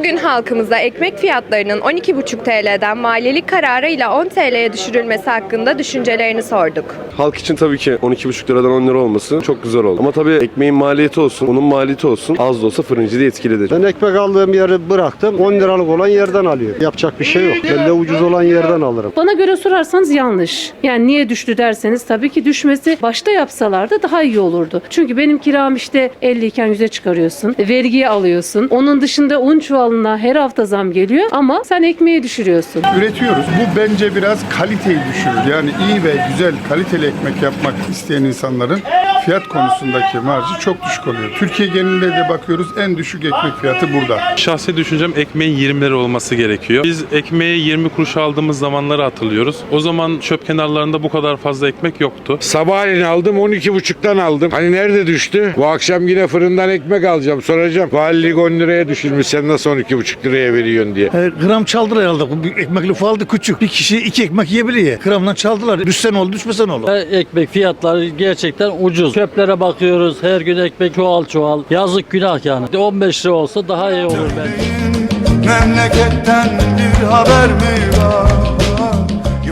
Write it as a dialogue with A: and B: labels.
A: Bugün halkımıza ekmek fiyatlarının 12,5 TL'den maliyelik kararıyla 10 TL'ye düşürülmesi hakkında düşüncelerini sorduk.
B: Halk için tabii ki 12,5 liradan 10 lira olması çok güzel oldu. Ama tabii ekmeğin maliyeti olsun, unun maliyeti olsun az da olsa fırıncıyı da etkiledi.
C: Ben ekmek aldığım yeri bıraktım. 10 liralık olan yerden alıyorum. Yapacak bir şey yok. Ben de ucuz olan yerden alırım.
D: Bana göre sorarsanız yanlış. Yani niye düştü derseniz tabii ki düşmesi başta yapsalardı daha iyi olurdu. Çünkü benim kiram işte 50 iken 100'e çıkarıyorsun. Vergiye alıyorsun. Onun dışında un çuvalına her hafta zam geliyor ama sen ekmeği düşürüyorsun.
E: üretiyoruz. Bu bence biraz kaliteyi düşürür. Yani iyi ve güzel kaliteli ekmek yapmak isteyen insanların fiyat konusundaki marjı çok düşük oluyor. Türkiye genelinde de bakıyoruz en düşük ekmek fiyatı burada.
F: Şahsi düşüncem ekmeğin 20 lira olması gerekiyor. Biz ekmeği 20 kuruş aldığımız zamanları hatırlıyoruz. O zaman çöp kenarlarında bu kadar fazla ekmek yoktu.
G: Sabahleyin aldım 12.5'tan aldım. Hani nerede düştü? Bu akşam yine fırından ekmek alacağım. Soracağım. Valilik 10 liraya düşürmüş. Sen nasıl 12.5 liraya veriyorsun diye.
H: E, gram çaldılar herhalde. Bu bir ekmek lüfü aldı küçük. Bir kişi iki ekmek yiyebiliyor. Gramdan çaldılar. Düşsen olur düşmesen olur.
I: Ekmek fiyatları gerçekten ucuz. Çöplere bakıyoruz. Her gün ekmek çoğal çoğal. Yazık günah yani. 15 lira olsa daha iyi olur bence.
J: Memleketten bir haber mi var?